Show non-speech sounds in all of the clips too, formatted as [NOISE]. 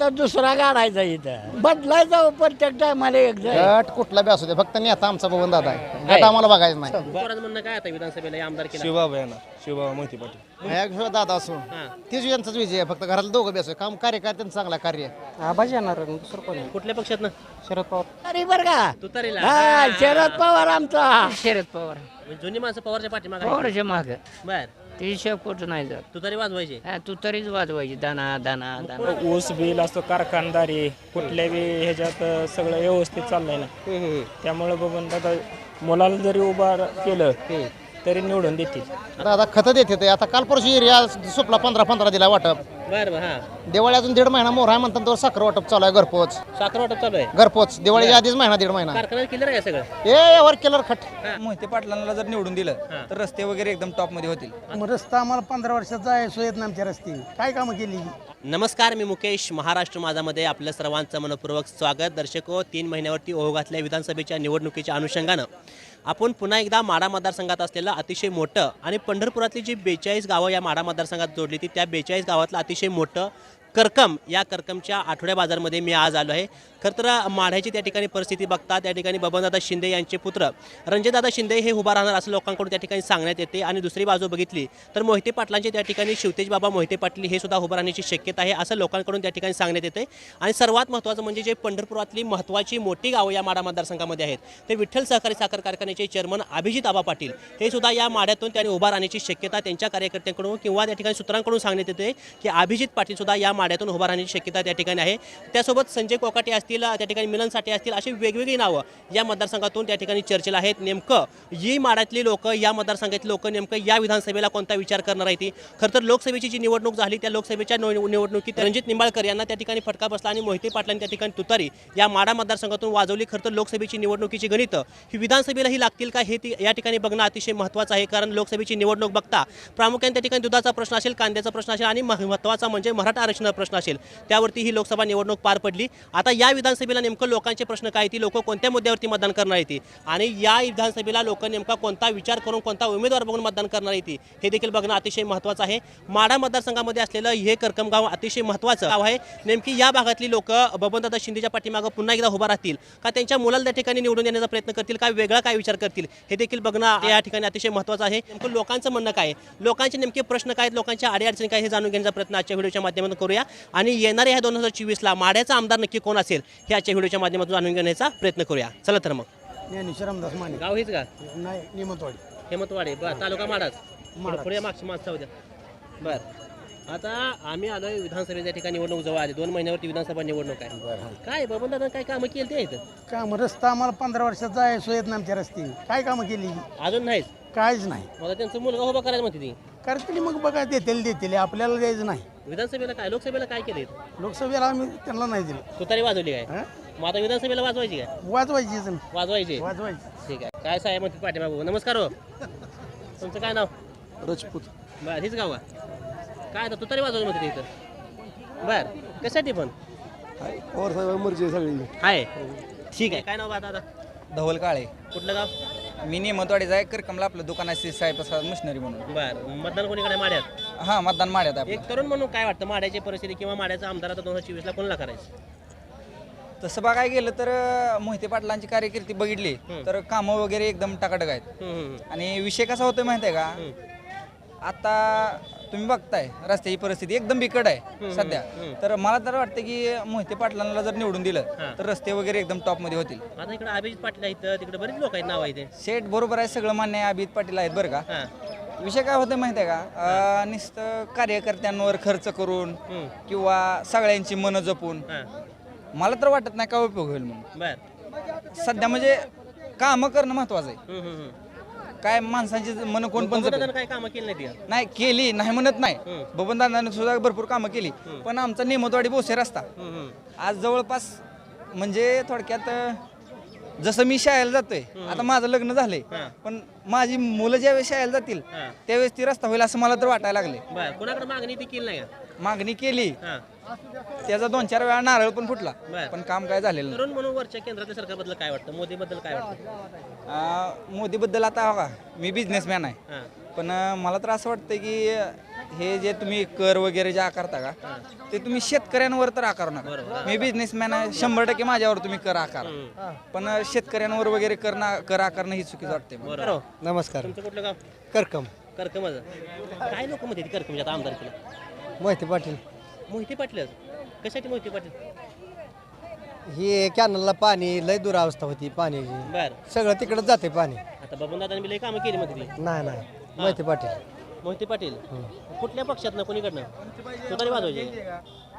तर दुसरा काढायचा इथं. बदलायचा प्रत्येक टायमाला एक जण गट कुठला बी असू दे फक्त नेता आमचा बबन दादा आहे. गट आम्हाला बघायचं नाही. म्हणणं काय आता विधानसभेला या आमदार केला? शिवबाबा येणार शिवबाबा मोहिते पाटील. ह्या दादा असो तेच यांचाच विजय आहे फक्त घरात दोघं बी असो काम कार्यकर्त्यांचं चांगला कार्य. आहे. आबाज येणार दुसरं कोण आहे? कुठल्या पक्षात शरद पवार. अरे बर का? तुतारीला. हा शरद पवार आमचा. शरद पवार. म्हणजे जुनी माणसं पवारच्या पाठीमागे पवारच्या माग. बर. ते शेपूट नाही जात. तुतारी वाजवायचे? हा, तू तरीच वाजवायची. दाना दाना दाना. ऊस बिल असतो कारखानदारी कुठल्या बी ह्याच्यात सगळं व्यवस्थित चाललंय ना. त्यामुळे बघून दादा मुलाला जरी उभा केलं तरी निवडून देतील. दादा खतं देते ते. आता काल परशी एरिया सुपला पंधरा पंधरा दिला वाटप. बर बर हा. दिवाळी अजून दीड महिना मोर आहे म्हणतात तर साखर वाटप चालू आहे घरपोच. साखर वाटप चालू आहे? घरपोच. दिवाळीच्या आधीच महिना दीड महिना. क्लिअर आहे सगळं? ए वर केलर खट. मोहिते पाटलांना जर निवडून दिलं तर रस्ते वगैरे एकदम टॉपमध्ये होतील. मग रस्ता आम्हाला पंधरा वर्षाचा आहे सोयत आमच्या रस्ते काय कामं केली? नमस्कार मी मुकेश महाराष्ट्र माझामध्ये आपल्या सर्वांचं मनपूर्वक स्वागत. दर्शको तीन महिन्यावरती ओघ घातल्या विधानसभेच्या निवडणुकीच्या अनुषंगानं. आपण पुन्हा एकदा माडा मतदारसंघात असलेलं अतिशय मोठं आणि पंढरपुरातली जी बेचाळीस गावं या माडा मतदारसंघात जोडली ती त्या बेचाळीस गावातलं अतिशय मोठं करकम या करकमच्या आठवड्या बाजारमध्ये मी आज आलो आहे. खरं तर माढ्याची त्या ठिकाणी परिस्थिती बघता त्या ठिकाणी बबनदादा शिंदे यांचे पुत्र रणजितदादा शिंदे हे उभा राहणार असं लोकांकडून त्या ठिकाणी सांगण्यात येते. आणि दुसरी बाजू बघितली तर मोहिते पाटलांचे त्या ठिकाणी शिवतेज बाबा मोहिते पाटील हे सुद्धा उभं राहण्याची शक्यता आहे असं लोकांकडून त्या ठिकाणी सांगण्यात येते. आणि सर्वात महत्त्वाचं म्हणजे जे पंढरपुरातली महत्त्वाची मोठी गावं या माडा मतदारसंघामध्ये आहेत ते विठ्ठल सहकारी साखर कारखान्याचे चेअरमन अभिजित आबा पाटील हे सुद्धा या माड्यातून त्यांनी उभा राहण्याची शक्यता त्यांच्या कार्यकर्त्यांकडून किंवा त्या ठिकाणी सूत्रांकडून सांगण्यात येते की अभिजित पाटील सुद्धा या माड्यातून उभा राहण्याची शक्यता त्या ठिकाणी आहे. त्यासोबत संजय कोकाटे असतील त्या ठिकाणी मिलन साठे असतील अशी वेगवेगळी नावं या मतदारसंघातून त्या ठिकाणी चर्चेला आहेत. नेमकं ही माडातली लोक या मतदारसंघातली लोक नेमकं या विधानसभेला कोणता विचार करणार आहे ती खरं तर लोकसभेची जी निवडणूक झाली त्या लोकसभेच्या निवडणुकीत रणजित निंबाळकर यांना त्या ठिकाणी फटका बसला आणि मोहिते पाटलांनी त्या ठिकाणी तुतारी या माडा मतदारसंघातून वाजवली. खरं तर लोकसभेची निवडणुकीची गणितं ही विधानसभेलाही लागतील का हे ती या ठिकाणी बघणं अतिशय महत्त्वाचं आहे. कारण लोकसभेची निवडणूक बघता प्रामुख्याने त्या ठिकाणी दुधाचा प्रश्न असेल कांद्याचा प्रश्न असेल आणि महत्त्वाचा म्हणजे मराठा आरक्षणाचा प्रश्न असेल. त्यावरती ही लोकसभा निवडणूक पार पडली. आता या विधानसभेला नेमकं लोकांचे प्रश्न काय ती लोक कोणत्या मुद्द्यावरती मतदान करणार येते आणि या विधानसभेला लोक नेमका कोणता विचार करून कोणता उमेदवार बघून मतदान करणार येते हे देखील बघणं अतिशय महत्त्वाचं आहे. माढा मतदारसंघामध्ये असलेलं हे करकम गाव अतिशय महत्त्वाचं गाव आहे. नेमकी या भागातली लोक बबनदादा शिंदेच्या पाठीमागं पुन्हा एकदा उभा राहतील का त्यांच्या मुलाला त्या ठिकाणी निवडून देण्याचा प्रयत्न करतील काय वेगळा काय विचार करतील? हे देखील बघणं या ठिकाणी अतिशय महत्त्वाचं आहे. नेमकं लोकांचं म्हणणं काय लोकांचे नेमके प्रश्न काय आहेत? लोकांच्या अडीअडचणी काय हे जाणून घेण्याचा प्रयत्न आजच्या व्हिडिओच्या माध्यमातून करूया. आणि येणाऱ्या ह्या दोन हजार चोवीसला माड्याचा आमदार नक्की कोण असेल? हे आजच्या व्हिडिओच्या माध्यमातून जाणून घेण्याचा प्रयत्न करूया. चला तर मग. माने. गाव हेच का? नाही निमतवाडी. हेमंतवाडी. बर तालुका माडाच पुढे मागची मागचा उद्या बर. आता आम्ही आलोय विधानसभेच्या ठिकाणी निवडणूक जवळ आली. दोन महिन्यावरती विधानसभा निवडणूक आहे. काय बबन दादा काय कामं केली ते इथं काम रस्ता आम्हाला पंधरा वर्षाचा आहे सोयत आमच्या रस्ते काय कामं केली? अजून नाहीच काहीच नाही. मला त्यांचा मुलगा उभा करायचं म्हणते ती. करतील मग बघा देतील देतील. आपल्याला द्यायचं नाही. विधानसभेला काय लोकसभेला काय केलं इथं लोकसभेला आम्ही त्यांना नाही दिलं. तुतारी वाजवली काय? हं? मग आता विधानसभेला वाजवायची काय? वाजवायचीच. नाही. वाजवायची. वाजवायची. ठीक आहे. काय साहेब म्हणते पाठीमागू? नमस्कार हो. तुमचं काय नाव? राजपूत. बर हीच गाव आहे. काय आता तुतारी वाजवली म्हणते ते इथं. बर कशासाठी पण? पवार साहेब मर्जी सगळी. आहे ठीक आहे. काय नाव बा दादा धवल काळे. कुठलं गाव? मी नेमतवाडीचा आहे करकमला आपलं दुकान आहे साहेब प्रसाद मशिनरी म्हणून. बर मतदान कोणीकडे? माड्यात? हा मतदान माड्यात आहे एक तरुण म्हणून काय वाटतं माड्याची परिस्थिती किंवा माड्याचा आमदार आता दोन हजार चोवीसला कोणाला करायचं? आपलं. तसं बघायला गेलं तर अं, मोहिते पाटलांची कार्यकिर्दी बघितली तर कामं वगैरे एकदम टकाटक आहेत. हम्म, हम्म, आणि विषय कसा होतोय माहिती आहे का आता तुम्ही बघताय रस्त्याची परिस्थिती एकदम बिकट आहे सध्या. तर मला तर वाटतं की मोहिते पाटलांना जर निवडून दिलं तर रस्ते वगैरे एकदम टॉपमध्ये होतील. आता इकडे अभिजित पाटील आहेत तिकडे बरेच लोक आहेत नाव आहे बरोबर आहे सगळं मान्य आहे अभित पाटील आहेत बरं का. विषय काय होतं माहिती आहे का? नुसतं कार्यकर्त्यांवर खर्च करून किंवा सगळ्यांची मनं जपून. मला तर वाटत नाही का उपयोग होईल म्हणून. सध्या म्हणजे कामं करणं महत्वाचं आहे. काय माणसांची मनं कोण पण जपेल. काय कामं केली नाही ती नाही केली नाही म्हणत नाही. बबन दादाने सुद्धा भरपूर कामं केली. पण आमचा नेमतवाडी बोसे रस्ता. आज जवळपास म्हणजे थोडक्यात अं, जसं मी शाळेला जातोय आता माझं लग्न झालंय. पण माझी मुलं ज्यावेळेस शाळेला जातील. त्यावेळेस ती रस्ता होईल असं मला तर वाटायला लागले बर कोणाकडे मागणी ती केली नाही का मागणी केली. हां. त्याचा दोन चार वेळा नारळ पण फुटला. बर. पण काम काय झालेलं नाही. तरुण म्हणून वरच्या केंद्रातल्या सरकारबद्दल काय वाटतं? मोदीबद्दल काय वाटतं? अं, मोदीबद्दल आता बघा मी बिझनेसमॅन आहे. हां. पण अं, मला तर असं वाटतं की हे जे तुम्ही कर वगैरे जे आकारता का ते तुम्ही शेतकऱ्यांवर तर आकारू नका. मी बिझनेसमॅन आहे. शंभर टक्के माझ्यावर तुम्ही कर आकारा. पण शेतकऱ्यांवर वगैरे कर ना कर आकारणं ही चुकीचं वाटते मला. बरोबर. नमस्कार. तुमचं कुठलं गाव? करकम. कर्कमच. काय लोक म्हणते कर्कमच्या आमदारकीला. मोहिते पाटील. मोहिते पाटीलच कशासाठी मोहिते पाटील? ही कॅनलला पाणी लय दुरावस्था होती पाण्याची बर. सगळं तिकडे जाते पाणी. आता बबन दादाने लई कामं केली मध्ये ती. नाही नाही. मोहिते पाटील. मोहिते पाटील. कुठल्या पक्षातनं कोणीकडनं? तुतारी वाजवायची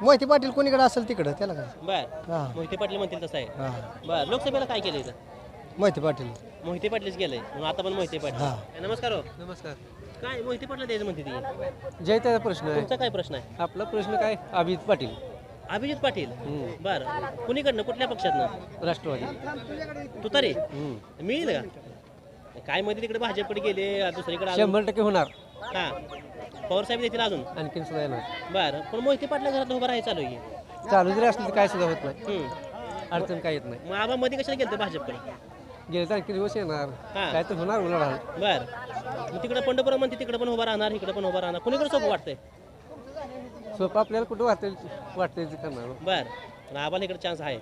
मोहिते पाटील कोणीकडे असेल तिकडं त्याला काय? बर. हा. मोहिते पाटील म्हणतील तसं आहे. हा. बर. लोकसभेला काय केलं इथं? मोहिते पाटील. मोहिते पाटीलच गेलंय म्हणून आता पण मोहिते पाटील. हा. नमस्कार हो. नमस्कार. काय मोहिते पाटील द्यायचं म्हणते ती? जयताचा प्रश्न आहे. तुमचा काय प्रश्न आहे? आपला प्रश्न काय? अभिजित पाटील. अभिजित पाटील? बर. कुणीकडनं? कुठल्या पक्षातनं? राष्ट्रवादी. तुतारी? मिळेल का? काय मध्ये तिकडे भाजपकडे गेले दुसरीकडे अजून- शंभर टक्के होणार. हा. पवार साहेब देतील अजून? आणखीन सुद्धा येणार. बर. पण मोहिते पाटला घरात उभं राहायचं चालू आहे. चालू जरी असलं तर काय सुद्धा होत नाही. हम्म. अडचण काय येत नाही. मग आबा मध्ये कशाला गेलं भाजपकडे? गेले तर आणखी दिवस येणार? हा. काय तर होणार उन्हाळा. बर. मग तिकडे पंढरपुरा म्हणते तिकडे पण उभं राहणार इकडे पण उभं राहणार. कुणीकडे सोपं वाटतंय? सोपं आपल्याला कुठं वाटेल वाटतंय ते करणार. बर. पण आबाला इकडे चान्स आहे.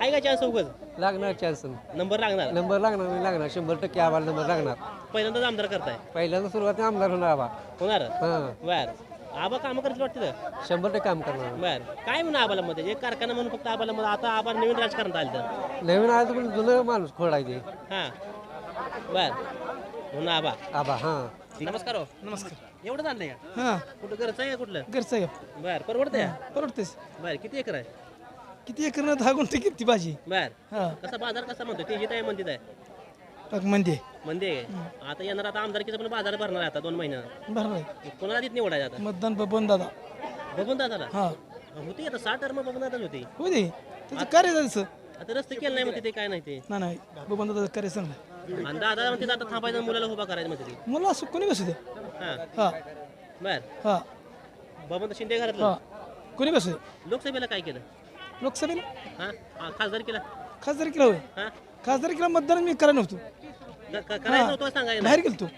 आहे का चान्स उगच? लागणार चान्स नंबर लागणार. नंबर लागणार नाही लागणार. शंभर टक्के आम्हाला नंबर लागणार. पहिल्यांदाच आमदार करताय. पहिल्यांदा सुरुवाती आमदार होणार आबा. होणार? हां. बर. आबा कामं करतील वाटतं? शंभर टक्के काम करणार. बर. काय म्हणून आबाला मध्ये एक कारखाना म्हणून फक्त आबाला मध्ये आता आबा नवीन राजकारणात आलं तर? नवीन आहे पण जुनं माणूस खोडायचे. हां. बर. म्हणून आबा. आबा हां. नमस्कार हो. नमस्कार. एवढं आणलंय का? हां. कुठं घरचं आहे का कुठलं? घरचं आहे बर. परवडतंय परवडतेस बर. किती एकर आहे? किती एकर दहा गुंठे किती भाजी. बर. हां. कसा बाजार कसा म्हणतो ते आहे म्हणते आहे. टाक म्हणजे. आता येणार आता आमदारकीचा पण बाजार भरणार आहे आता दोन महिन्यात आहे. कोणाला तिथे निवडायचं आता? मतदान बबन दादा. बघून दादाला? हां. होती आता साठ टर्म बघून दादाच होती. हो दे त्याचं कार्य जायचं आता रस्ते केलं नाही म्हणते ते काय नाही ते. नाही नाही. बबन दादाचं कार्य चांगलं आणि दादा म्हणते आता थांबायचं मुलाला उभा करायचं म्हणते ते. मला असं कोणी बसू दे. हां. हां. बर. हां. बाबा शिंदे हां. घरातलं कोणी बसू दे. लोकसभेला काय केलं? लोकसभेला? हां. हां खासदार केला. खासदार केला होय. हां. खासदार केला मतदान मी करायला नव्हतो. करायचं नव्हतं सांगायला? बाहेर गेलतो.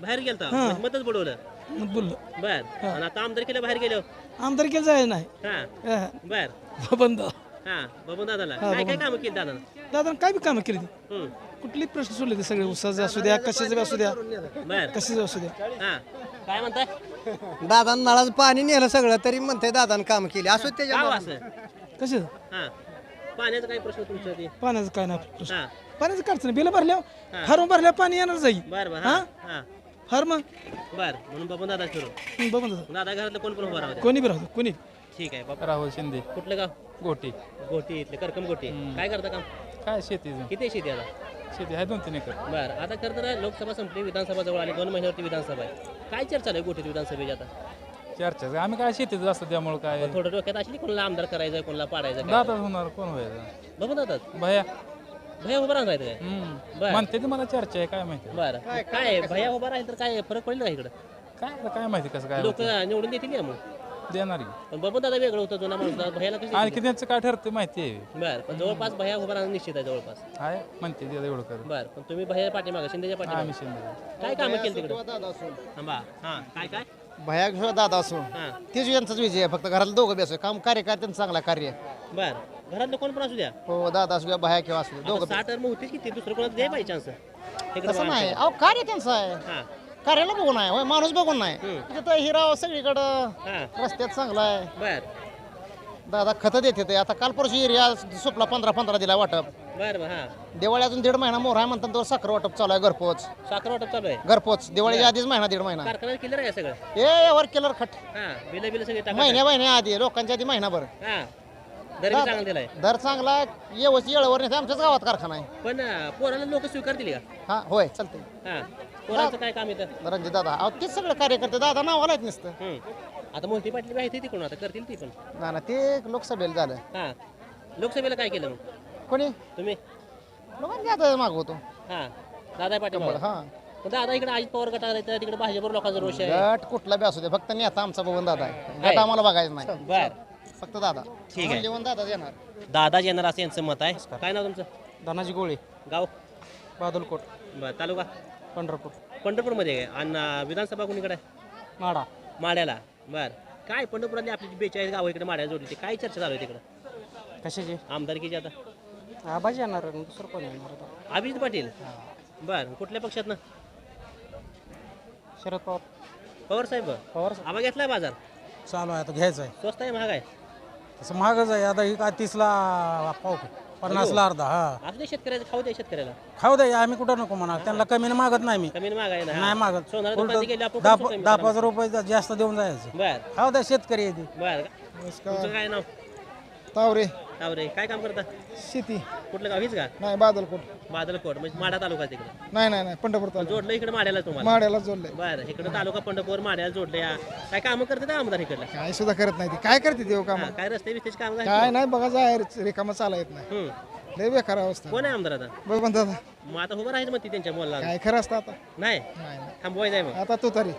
बाहेर गेलता? मतच बुडवलं? मग बोललो बर. आणि आता आमदार केलं बाहेर गेलो आमदार केलं जायचं नाही. हां. बर. हां बाबून दादाला काय काय कामं केली दादा दादा काय बी कामं केली ती. कुठली प्रश्न सोडले ते सगळे. उसाचे असू द्या कशाचे बी असू द्या. बर. कशाचे असू द्या. हां. काय म्हणताय? दादा नळाचं पाणी नेलं सगळं तरी म्हणते दादानं काम केली. असं त्याच्या गाव असं. कशाचं? हां. पाण्याचा काय प्रश्न तुमच्या ते पाण्याचं काय नाही प्रश्न. हां. पाण्याचं काढचं बिल भरल्यावर फार्म भरल्यावर पाणी येणार जाईल बर बर हां? हां फार्म बर म्हणून बाबून दादा करू बघून दादा. दादा घरातलं कोण पण उभं राहू द्या. कोणी बी राहतो कोणी. ठीक आहे बाबा. राहुल शिंदे. कुठलं गाव? गोटी. गोटी इथले करकम गोटी. काय करता काम? काय शेतीचं किती आहे शेती आता? शेती आहे दोन तीन एकर. बर आता खरं तर लोकसभा संपली विधानसभा जवळ आली दोन महिन्यावरती विधानसभा आहे. काय चर्चा आहे गोटीत विधानसभेची आता? चर्चा आम्ही काय शेतीच असतं त्यामुळे काय? थोडं डोक्यात असली कोणाला आमदार करायचं कोणाला पाडायचं काय? दादा होणार कोण व्हायचं? बघू दादा. भया. भैया उभा राहणार काय? बर. म्हणते ते मला चर्चा आहे काय माहिती? बरं. काय आहे? भैया उभा राहील तर काय फरक पडेल का इकडं? काय आता काय माहिती कसं काय लोक निवडून देतील का मग. देणार की. पण बबन दादा वेगळं होतं जुना माणूस. होता. भैयाला कशी आणखी त्यांचं काय ठरतं माहिती आहे? बर पण जवळपास भैया उभा राहणं निश्चित आहे जवळपास. आहे म्हणते ते एवढं कर बर पण तुम्ही भैया पाठीमागा शिंदेच्या आम्ही पाठीमागा. शिंदे काय कामं केली तिकडे? थांबा हां काय काय? भया दादा असून. हां. तेच यांचाच विजय आहे फक्त घराला दोघं बी असो. काम कार्यकर्त्यांचं चांगला कार्य. बर. घरातलं कोण पण असू द्या. हो दादा असू किंवा भया किंवा असू दे, दोघं. साठ टर्म होतीच किती दुसरं कोणाचं द्याय पाहिजे चान्स तसं नाही. अहो कार्य त्यांचं आहे. हां. कार्याला बघून आहे होय माणूस बघून नाही. तिथं हिराव सगळीकडं हां. रस्त्यात चांगला आहे. बर. दादा खतं देते ते. आता काल परशी एरिया सुपला पंधरा पंधरा दिला वाटप. बर बर हां. दिवाळी अजून दीड महिना मोर आहे म्हणतात तो साखर वाटप चालू आहे घरपोच. साखर वाटप चालू आहे? घरपोच. दिवाळीच्या आधीच महिना दीड महिना. कारखाना क्लिअर आहे सगळं? ए वर केलर खट. हां बिल बिल सगळे टाका महिन्या महिन्या आधी लोकांच्या आधी महिनाभर. हां. दर बी चांगला दिलाय. दर चांगला आहे, व्यवस्थित येळवर नाही आमच्याच गावात कारखाना आहे. पण अं, पोराला लोक स्वीकारतील का? हा होय चालते हां पोराचं काय काम येतं? रणजित दादा अहो तेच सगळं कार्यकर्ते दादा नावाला आहेत नुसतं. हम्म. आता मोहिती पाटली बी आहे ती तिकडून आता करतील ती पण. ना ना ते लोकसभेला झालं. हां. लोकसभेला काय केलं मग? कोणी? तुम्ही? लोकांनी आता मागवतो हां दादा पाटील हा. पण दादा इकडे अजित पवार गटाला येतं तिकडे भाजपवर लोकांचा रोष आहे. गट कुठला बी असू दे फक्त नेता आमचा बघून दादा आहे. गट आम्हाला बघायचं नाही. बर. फक्त दादा. ठीक आहे. जेवण दादा येणार. दादा येणार असं यांचं मत आहे. काय नाव तुमचं? धनाजी गोळे. गाव? बादलकोट. बर तालुका? पंढरपूर. पंढरपूरमध्ये आहे. आणि अं, विधानसभा कुणीकडे आहे? माडा माड्याला बर. काय पंढरपुरातली आपली जी बेचाळीस गावं इकडे माड्याला जोडली ती काय चर्चा चालू आहे तिकडं? कशाचे? आमदारकीची आता. आबाजी येणार दुसरं कोण येणार आता? अभिजित पाटील? बर कुठल्या पक्षात ना शरद पवार. पवार साहेब? पवार आबा घेतलाय बाजार? चालू आहे आता घ्यायचं आहे. स्वस्त आहे महाग आहे. तसं महागच आहे. आता ही काय तीसला पाव पन्नासला अर्धा हा. असू दे शेतकऱ्याचं खाऊ दे शेतकऱ्याला. खाऊ दे आम्ही कुठं नको म्हणा. त्यांना कमी मागत नाही मी. कमी ना. नाही मागत. सोनारा उलटं दुकानात गेले आपण दहा कमी दहा? पाच रुपये जास्त देऊन जायचं. बर. खाऊ द्या शेतकरी आहे ती. बर तुमचं काय नाव? तावरे. तावरे काय काम करता? शेती. कुठलं गाव? हीच का? नाही बादलकोट. बादलकोट म्हणजे माडा तालुका तिकडे. नाही नाही नाही पंढरपूर तालुका. जोडलं इकडे माड्याला तुम्हाला? माड्याला जोडलंय. बरं इकडे तालुका पंढरपूर माड्याला जोडले काय कामं करते ना आमदार इकडलं? काय सुद्धा करत नाही ती. काय करते देव काम? हा, काय रस्ते बिस्तेची काम काय नाही बघा जाय रिकामा चाला येत नाही हम्म. लय बेकार अवस्था. कोण आहे आमदार आता? बघ दादा मग आता उभं राहायचं मग ती त्यांच्या मोला काय खरं असतं आता? नाही? नाही नाही. मग आता तो तरी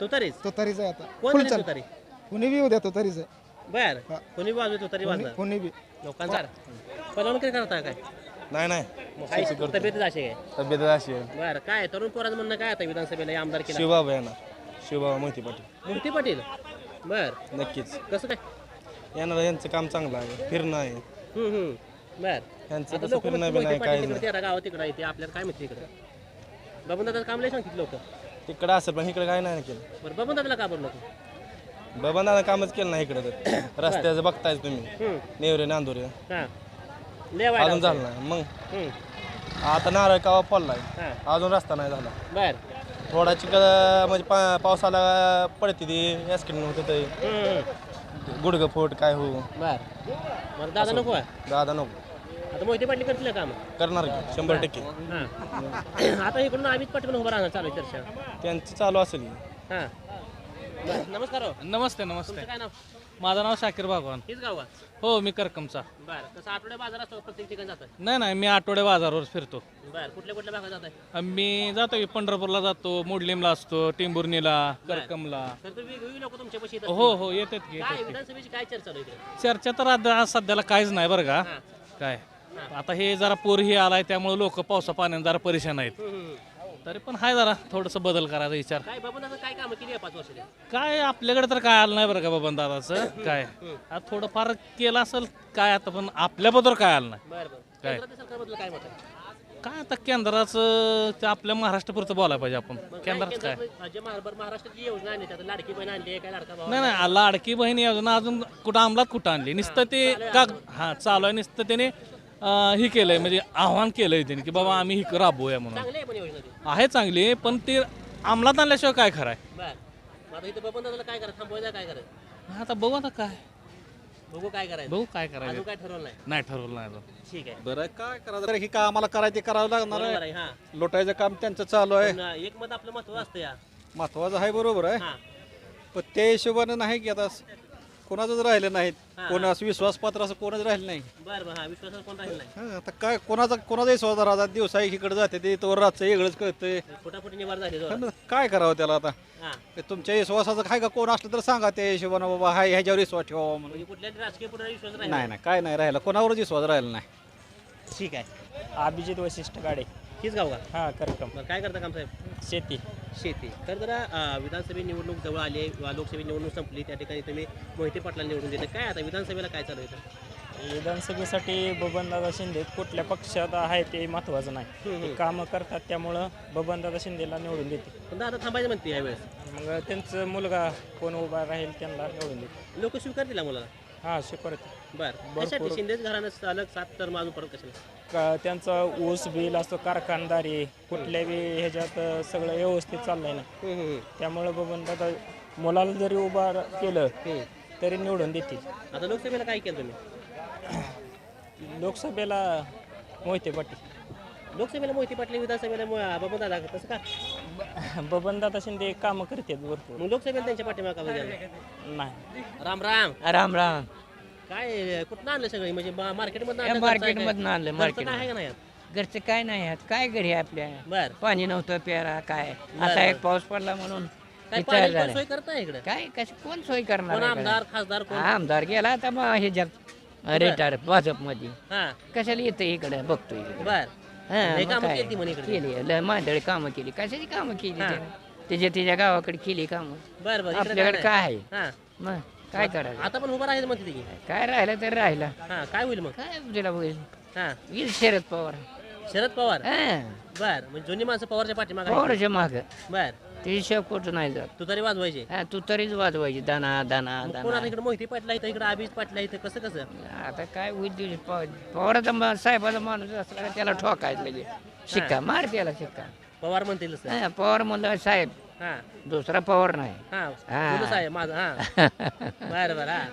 तू तरीच तो तरीच आहे आता. कोण फुल तरी चाल तू तरी कुणी बी उद्या तो तरीच आहे. बर. हा. कोणी बाजू तू तरी वाजणार? कुणी बी. लोकांचा पलवणकरी करता काय? नाही नाही. मग काय तब्येतच अशी काय? तब्येत अशी आहे. बर काय तरुण पोराचं म्हणणं काय आता विधानसभेला या आमदार केला शिवबाबा येणार. शिवबाबा मोहिती पाटील. मूर्ती पाटील? बर. नक्कीच. कसं काय? येणार यांचं काम चांगलं आहे. फिरणं आहे. हम्म हम्म. बर. यांचं आता कसं लोक फिरणं बी नाही काय नाही. तेरा गाव तिकडे आहे ते आपल्याला काय माहिती इकडे? बबन दादा काम लय सांगतील लोक. तिकडं असेल पण इकडे काय नाही केलं. बरं बबन दादाला का बरं नको? बाबा कामच केलं नाही इकडं तर. [COUGHS] रस्त्याचं बघताय तुम्ही. नेवरे नांदुरे. हां. लय वाईट अजून झालं नाही. मग. हम्म. आता नारळ कावा पडलाय. हां. अजून रस्ता नाही झाला. बर. थोडा चिक म्हणजे पा पावसाला पडते ती. ॲस्किन होतं ते. हम्म. गुडघं फोट काय हो. बर. दादा नको आहे? दादा नको. आता मोहिते पाटील करतील काम? करणार की. शंभर टक्के. हां. [COUGHS] आता इकडून पाटील उभं राहणार चालू आहे चर्चा. त्यांचं चालू असेल. हां. नमस्कार हो. नमस्ते तुमचं नमस्ते काय नाव? माझं नाव शाकीर भागवान. हीच गाव का हो मी करकमचा. बरं. कसं आठवड्या बाजार असतो प्रत्येक ठिकाणी जातं नाही नाही मी आठवडे बाजारवर फिरतो. बरं. कुठल्या कुठल्या भागात जात आहे मी जातो की पंढरपूरला जातो मोडलीमला असतो टिंबुर्णीला करकमला. तर तुम्ही लोक हो हो येतात की काय विधानसभेची काय चर्चा चालू आहे इकडे? चर्चा तर आता सध्याला काहीच नाही बरं का. काय? आता हे जरा पूर ही आलाय त्यामुळे लोक पावसा पाण्याने जरा परेशान आहेत. तरी पण हाय जरा थोडस बदल करायचा विचार. काय बाबा दादा काय कामं केली आहे पाच वर्षात? काय आपल्याकडे तर काय आलं नाही बरं का बाबा दादाचं काय? आता थोडंफार केलं असेल काय आता पण आपल्याबद्दल काय आलं नाही. बरं बरं. काय? सरकारबद्दल काय मत आहे? काय आता केंद्राचं ते आपल्या महाराष्ट्रापुरतं बोलायला पाहिजे आपण. मग काय केंद्राचं काय केंद्रात जे महाराष्ट्र महाराष्ट्राची योजना आणली त्यात लाडकी बहीण आणली काय लाडका भाऊ नाही नाही लाडकी बहिणी योजना अजून कुठं अंमलात कुठं आणली? नुसतं ते का हा चालू आहे नुसतं त्याने अं, हे केलंय म्हणजे आव्हान केलंय त्याने की बाबा आम्ही ही राबवूया म्हणून. चांगली आहे पण योजना ती. आहे चांगली पण ते अंमलात आणल्याशिवाय काय खरं आहे? बरं. मग आता इथं बबन दादाला काय करा काय करायचं? आता बघू आता काय. बघू काय करायचं. बघू काय अजून करायचं काय ठरवलं नाही. नाही ठरवलं नाही अजून. ठीक आहे. बरं काय करायचं? तर हे का आम्हाला करायचं ते करावं लागणार बरोबर आहे आहे हा. लोटायचं काम त्यांचं चालू आहे. पण एक मत आपलं महत्त्व असतं या. महत्वाचं आहे बरोबर आहे. हा. पण त्या हिशोबानं नाही की आता कोणाचंच राहिलं नाहीत. हा. कोण असं विश्वासपात्र असं कोणच राहिलं नाही. बरं बरं. हा विश्वासात कोण राहील नाही? हं, आता काय कोणाचा कोणाचा विश्वास राहतात दिवसा इकडे जाते ते तोवर रातचं वेगळंच कळतंय. फुटाफुटी निवार झाली जोरात. पण काय करावं त्याला आता? हा. ते तुमच्या विश्वासाचं काय का? कोण असलं तर सांगा त्या हिशोबानं बाबा हाय ह्याच्यावर विश्वास ठेवा म्हणून. म्हणजे राजकीय पुढे विश्वास राहील नाही नाही. काय नाही राहिलं. कोणावरच विश्वास राहिला नाही. ठीक आहे. अभिजित वशिष्ठ गाडे. हीच गाव का? हा बरं काय करता काम साहेब? शेती. शेती तर जरा विधानसभा निवडणूक जवळ आली आहे किंवा लोकसभा निवडणूक संपली त्या ठिकाणी तुम्ही मोहिते पाटला निवडून दिले काय आता विधानसभेला काय चालू आहे विधानसभेसाठी बबनदादा शिंदे कुठल्या पक्षात आहे ते महत्वाचं नाही. कामं करतात त्यामुळं बबनदादा शिंदेला निवडून देते पण दादा थांबायचं म्हणते यावेळेस मग त्यांचं मुलगा कोण उभा राहील त्यांना निवडून देते लोक स्वीकारतील मुलाला हा स्वीकारते बरं. कशासाठी? शिंदेच घराणं अलग सात टर्म अजून परत कशाला? का त्यांचा ऊस बिल असतो कारखानदारी कुठल्या बी ह्याच्यात सगळं व्यवस्थित चाललंय ना. त्यामुळं बबनदादा मुलाला जरी उभा केलं तरी निवडून देतील. आता लोकसभेला काय केलं तुम्ही? लोकसभेला मोहिते पाटील. लोकसभेला मोहिते पाटील विधानसभेला बाबा दादा तसं का? बबनदादा शिंदे कामं करतात भरपूर. मग लोकसभेला त्यांच्या पाठीमागा गेला? नाही. राम राम. राम राम. काय कुठं आणलं सगळं? म्हणजे मार्केटमधून आणलं, मार्केट मार्केटमधनं. आहे का नाही? यात? घरचं काय नाही आहेत काय घरी आपल्या? बर. पाणी नव्हतं प्यारा काय? आता एक पाऊस पडला म्हणून काय हे तयार पाणी कोण झालं. सोय करत नाही इकडे? काय कशी कोण सोय करणार आहे आमदार? खासदार कोण? हा, आमदार गेला आता मग ह्याच्यात रिटायर भाजपमध्ये. हा. कशाला येतं इकडे? बघतो इकडे. बर. हा, लय मग कामं काय? केली म्हणे इकडे. केली लय मांदळी कामं केली. कशाची कामं केली हा. त्याने? त्याच्या त्याच्या गावाकडे केली कामं. बरं बरं. इकडे आपल्याकडे. काय आहे? हा. मग? काय करायचं? आता पण उभा राहायचं म्हणते ती. काय राहिलं तर राहिला. हा काय होईल मग? काय तुला होईल? हा. येईल शरद पवार. शरद पवार? हा. बर म्हणजे जुनी माणसं पवारच्या पाठीमागे आहेत. पवाराच्या माग. बर. ते कुठं नाही जात. तू तरी वाजवायचे. हा तू तरीच वाजवायची. दाना दाना मग दाना. इकडे मोहिती पाटला इथं इकडे अभिज पाटला इथं कसं कसं? आता काय उद्योग पवाराचा मा- साहेबाचा माणूस असला का त्याला ठोकायचं लगे शिक्का मार त्याला शिक्का. पवार म्हणतील तसं. हा, पवार म्हणलं साहेब हा. दुसरा पवार नाही. हा. हा. बोलूच आहे माझं हा. [LAUGHS] बरं बरं हा.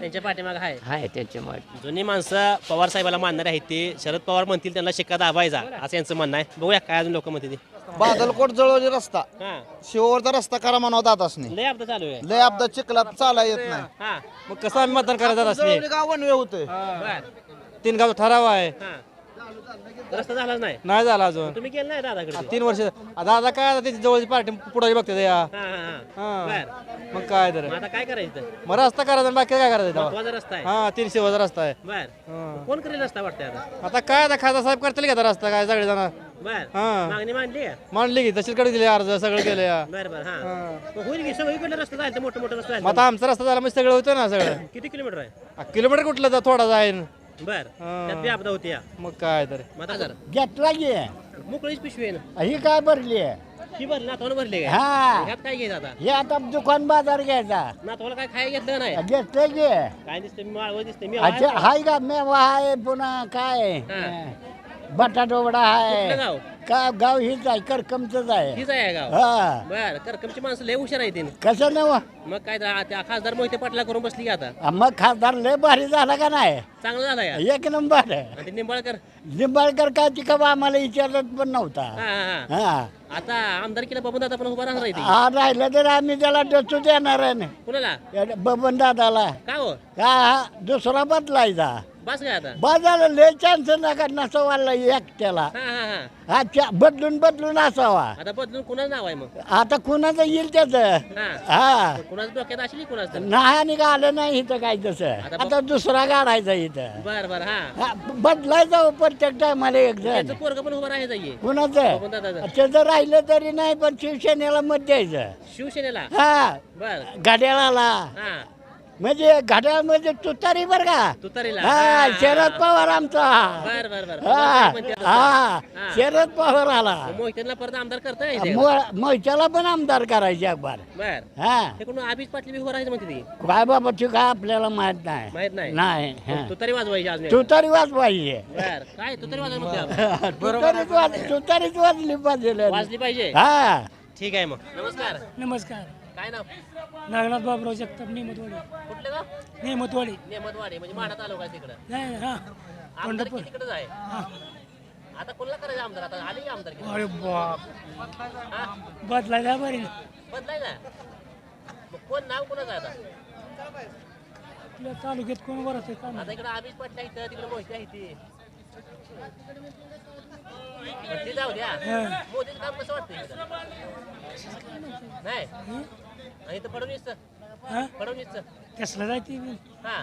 त्यांच्या पाठीमाग आहे. हाय त्याच्यामुळे जुनी माणसं पवार साहेबाला मानणारे आहेत ते. शरद पवार म्हणतील त्यांना शिक्का दाबायचा असं यांचं म्हणणं आहे. बघूया काय अजून लोक म्हणते बादलकोट जवळचे रस्ता. हा. शिववरचा रस्ता करा म्हणावं दादासने. लय अपघात चालू आहे. लय अपदा चिखलात चाला येत नाही. हा. मग कसं आम्ही मतदान करायचं जवळचे गाव वनवे होतंय. बर तीन गाव ठराव आहे. हा. रस्ता झालाच नाही. नाही झाला अजून. तुम्ही गेलं नाही दादाकडे? तीन वर्ष. दादा काय आता त्याची जवळची पार्टी पुढे बघते या. हा हा हा. हा. बर. मग काय तर. मग आता काय करायचं? इथं? मग रस्ता करायचा आणि बाकी काय करायचं तेव्हा? महत्त्वाचा रस्ता आहे. हा तीनशे वजा रस्ता आहे. बर. हा. कोण करेल रस्ता वाटतंय आता? आता काय आता खासदार साहेब करतील का आता रस्ता? काय सगळे जण? बर. हा. मागणी मांडली आहे? मांडली की तशीच कडे दिले अर्ज सगळं केलं या. बर बर हा. मग होईल की सगळीकडे रस्ता जायचं मोठं मोठं रस्ता मग जायचं आता आमचा रस्ता झाला म्हणजे सगळं होतं ना सगळं. किती किलोमीटर आहे? आ, किलोमीटर कुठलं तर थोडा जाईन. बर. हा. त्यात बी आपदा होती या. मग काय तर. मग आता जर घेतला की. मोकळीच पिशवी आहे ना. ही काय भरली ही भरली नातवानं भरली काय? हा. ह्यात काय घ्यायचं आता? हे आता दुकान बाजार घ्यायचा. नातवाला काय घेतलं नाही? घेतलं काय दिसतं मी माळवं दिसते मी अच्छा हाय का? मेवा आहे पुन्हा काय? हा. बटाटोवडा कुठलं आहे. गाव? का गाव हीच आहे करकमच आहे. हीच आहे गाव? हा. बर करकमची माणसं लय हुशार आहे तीन. कसं नव मग काय त्या खासदार मोहिते पाटला करून बसली की आता. मग खासदार लय भारी झाला का नाही? चांगलं झालं या. एक नंबर. आणि ते निंबाळकर? लिंबाळकर काय ती का आम्हाला विचारत पण नव्हता. हा हा हा. आता आमदारकीला बबन दादा पण उभा राहणार आहे ते. हा राहिलं तर आम्ही त्याला डचू देणार आहे ना. कुणाला? बबन दादाला. का हो? हा हा दुसरा बदलायचा. बस काय आता. बाजारला लय चान्स नका नसावाला एकट्याला. हा हा हा. हा चा- बदलून बदलून असावा. आता बदलून कुणाचं नाव आहे मग? आता कुणाचं येईल त्याचं? हा. हा. कुणाचं डोक्यात असेल कुणाचं? तर नाही आणि का आलं नाही इथं काय तसं. आता दुसरा काढायचा इथं. बर बर हा. हा, बदलायचा प्रत्येक टायमाला एक जण. त्याचं पोरग पण उभं राहायचं आहे. कुणाचं? त्याचं राहिलं तरी नाही पण शिवसेनेला मत द्यायचं. शिवसेनेला? हा. बर. घड्याळाला. हा. म्हणजे घड्याळ म्हणजे तुतारी बर का? तुतारीला? हा शरद पवार आमचा. बर बर बर. हा. शरद पवार आला. परत आमदार करता येते मोहित्याला पण आमदार करायचे अखबार बर. हा. हे कोण अभिज पाटली बी उभं राहायचं म्हणते ती? काय बाबा तू काय आपल्याला माहीत नाही. माहीत नाही? नाही हा. तुतारी वाजवायची आज तुतारी वाजवायची. बर. काय तुतारी वाजवायला म्हणते आपण? [LAUGHS] तुतारीच वाज तुतारीच वाजली पाहिजे. वाजली पाहिजे? हा. ठीक आहे मग. नमस्कार. नमस्कार. काय नाव? नागनाथ बाबराव जगताप नेमतवाडी. कुठलं गाव? नेमतवाडी. नेमतवाडी म्हणजे माडा तालुका आहे तिकडं. नाही हा. आमदार तिकडच आहे? आता कोणाला करायचं आमदार? आता आले की आमदार अरे बाप. बदलायला बरी बदलाय ना. मग कोण नाव कोणाचं आहे आता? आपल्या तालुक्यात कोण बरं आहे का आता इकडे आम्हीच पाटल्या इथं तिकडे मोहिती आहे ती. ते जाऊ द्या. मोदीचं काम कसं वाटतं इकडं? नाही. आणि इथं फडणवीसचं. हा? फडणवीसचं. कसला जायते हा.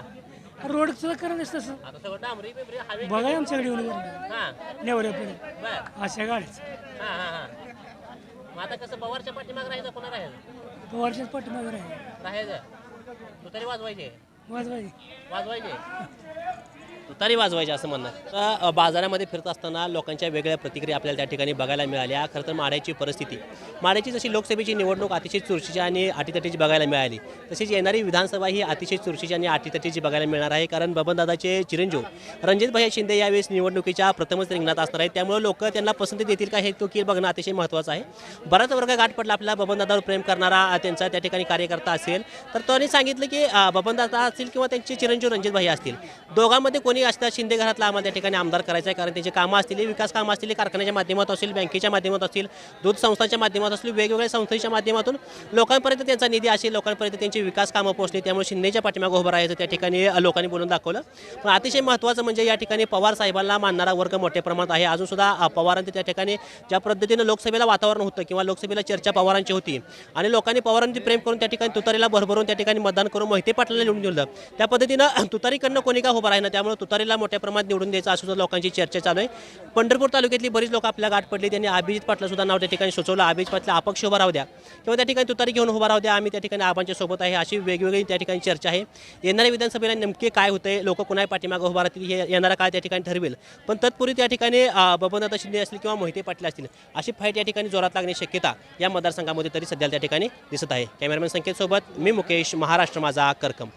रोड सुद्धा करत तसं आता सगळं डांबरी बिंबरी हवे बघा आमच्याकडे येऊन हा. नेवऱ्यापर्यंत बर. अशा गाड्याच हा हा हा. मग आता कसं पवारच्या पाठीमाग राहायचं कोणा राहायचं. राहायचं. तू तरी वाजवायचे. वाजवायची. वाजवायचे. तुतारी वाजवायचे असं म्हणणं तर, बाजारामध्ये फिरत असताना लोकांच्या वेगळ्या प्रतिक्रिया आपल्याला त्या ठिकाणी बघायला मिळाल्या. खरं तर माड्याची परिस्थिती. माड्याची जशी लोकसभेची निवडणूक अतिशय चुरशीची आणि अटीतटीची बघायला मिळाली तशीच येणारी विधानसभा ही अतिशय चुरशीची आणि अटीतटीची बघायला मिळणार आहे. कारण बबनदादाचे चिरंजीव रणजितभाई शिंदे यावेळेस निवडणुकीच्या प्रथमच रिंगणात असणार आहेत. त्यामुळे लोक त्यांना पसंती देतील का हे तो की बघणं अतिशय महत्त्वाचं आहे. बराच वर्ग गाठ पडला आपला बबनदादावर प्रेम करणारा त्यांचा त्या ठिकाणी कार्यकर्ता असेल. तर त्यांनी सांगितलं की बबनदादा असतील किंवा त्यांचे चिरंजीव रणजितभाई असतील दोघांमध्ये कोणी असतात शिंदे घरातला आम्हाला त्या ठिकाणी आमदार करायचं आहे. कारण त्यांची कामं असतील विकास कामं असतील कारखान्याच्या माध्यमातून असतील बँकेच्या माध्यमात असतील दूध संस्थांच्या माध्यमात असतील वेगवेगळ्या संस्थेच्या माध्यमातून लोकांपर्यंत त्यांचा निधी असेल लोकांपर्यंत त्यांची विकास कामं पोहोचली त्यामुळे शिंदेच्या पाठीमागं उभं राहायचं त्या ठिकाणी लोकांनी बोलून दाखवलं. पण अतिशय महत्त्वाचं म्हणजे या ठिकाणी पवार साहेबांना मानणारा वर्ग मोठ्या प्रमाणात आहे. अजूनसुद्धा पवारांनी पवारांचे त्या ठिकाणी ज्या पद्धतीनं लोकसभेला वातावरण होतं किंवा लोकसभेला चर्चा पवारांची होती आणि लोकांनी पवारांची प्रेम करून त्या ठिकाणी तुतारीला भरभरून त्या ठिकाणी मतदान करून मोहिते पाटलाला निवडून दिलं. त्या पद्धतीनं तुतारीकडनं कोणी का उभं राहिलं? त्यामुळे तुतारीला मोठ्या प्रमाणात निवडून द्यायचं असं लोकांची चर्चा चालू आहे. पंढरपूर तालुक्यातली बरीच लोक आपल्या गाठ पडली त्यांनी अभिजित पाटला सुद्धा नाव त्या ठिकाणी सुचवलं. अभिजित पाटला अपक्ष उभा राहू द्या किंवा त्या ठिकाणी तुतारी घेऊन उभा राहू द्या. आम्ही त्या ठिकाणी आबांच्या सोबत आहे. अशी वेगवेगळी त्या ठिकाणी चर्चा आहे. येणाऱ्या विधानसभेला नेमके काय होते लोक कुणाही पाठीमागं उभा राहतील हे येणारा काळ त्या ठिकाणी ठरवेल. पण तत्पूर्वी त्या ठिकाणी अं, बबनदादा शिंदे असतील किंवा मोहिते पाटील असतील अशी फाईट या ठिकाणी जोरात लागण्याची शक्यता या मतदारसंघामध्ये तरी सध्या त्या ठिकाणी दिसत आहे. कॅमेरामॅन संकेत सोबत मी मुकेश महाराष्ट्र माझा करकम.